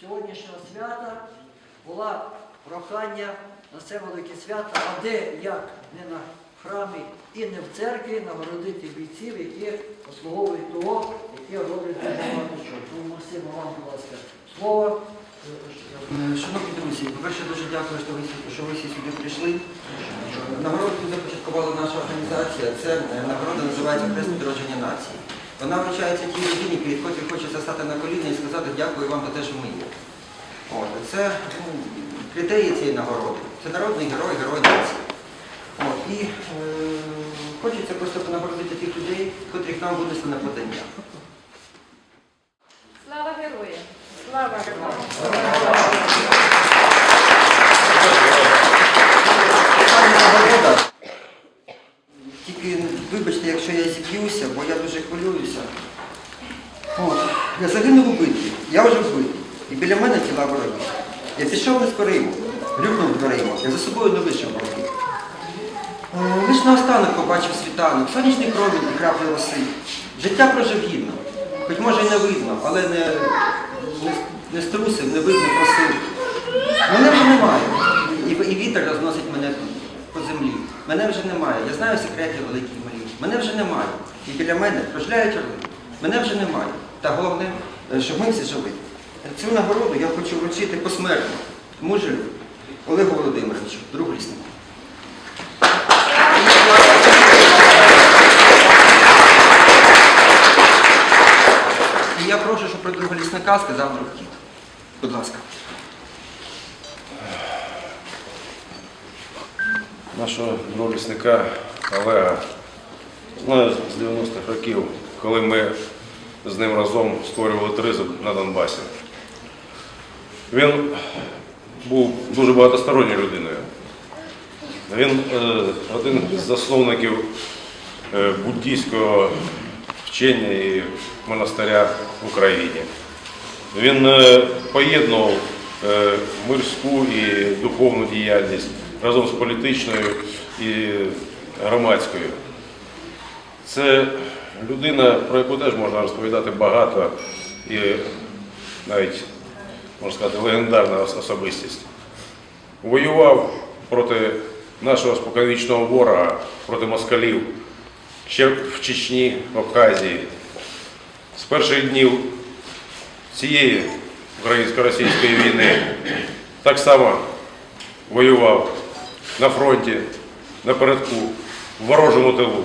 сьогоднішнього свята була прохання на це велике свято, а де як не на храмі і не в церкві нагородити бійців, які послуговують того, які роблять дуже багато чого. Тому Максима, вам, будь ласка, слово. Шановні друзі, по-перше, дуже дякую, що ви, що ви всі сюди прийшли. Нагороду започаткувала наша організація. Це е, нагорода називається Хрест відродження нації. Вона вручається тій людині, перед котрій хочеться стати на коліна і сказати дякую вам за те, що ми є. От, це ну, критерії цієї нагороди. Це народний герой, герой нації. От, і е, хочеться просто нагородити тих людей, котрих нам винесли на подання. Слава героям! Слава героям! Пані нагорода. Тільки вибачте, якщо я зіб'юся, бо я дуже хвилююся. От. Я загинув у битві, я вже вбитий. І біля мене тіла ворогів. Я пішов не з Криму, грюкнув дверима, я за собою не лишив ворогів. Е, Лиш наостанок побачив світанок, сонячний промінь і краплі роси. Життя прожив гідно, хоч може й не видно, але не, не, не струсив, не видно просив. Мене вже немає. І, і вітер розносить мене по землі. Мене вже немає. Я знаю секрети великі малі. Мене вже немає. І біля мене прожляють орли. Мене вже немає. Та головне, е, щоб ми всі жили. Цю нагороду я хочу вручити посмертно мужу Олегу Володимировичу, другу ліснику. І я прошу, щоб про другого лісника сказав друг кіт. Будь ласка. Нашого лісника Олега. Знаю з 90-х років, коли ми з ним разом створювали тризуб на Донбасі. Він був дуже багатосторонньою людиною. Він е, один з засновників е, буддійського вчення і монастиря в Україні. Він е, поєднував мирську і духовну діяльність разом з політичною і громадською. Це людина, про яку теж можна розповідати багато і навіть, можна сказати, легендарна особистість. Воював проти нашого споконвічного ворога, проти москалів ще в Чечні, в Абхазії. З перших днів цієї українсько-російської війни так само воював на фронті, напередку, в ворожому тилу.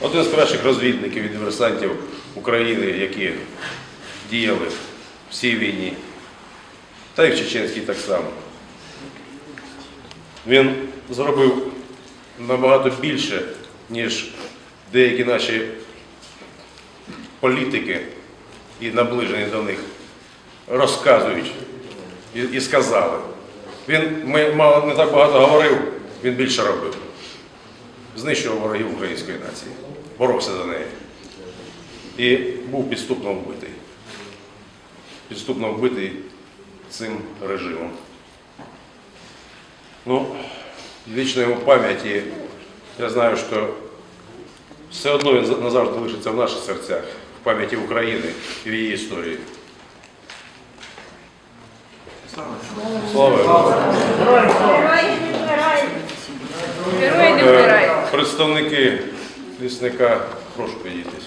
Один з кращих розвідників і диверсантів України, які діяли в цій війні, та й в Чеченській так само. Він зробив набагато більше, ніж деякі наші політики і наближені до них розказують і сказали. Він мало не так багато говорив, він більше робив. Знищував ворогів української нації, боровся за неї. І був підступно вбитий. Підступно вбитий цим режимом. Ну, вічної йому пам'яті, я знаю, що все одно він назавжди лишиться в наших серцях, в пам'яті України і в її історії. Слава! Герої не вмирають! Е! Представники лісника, прошу підійти сюди.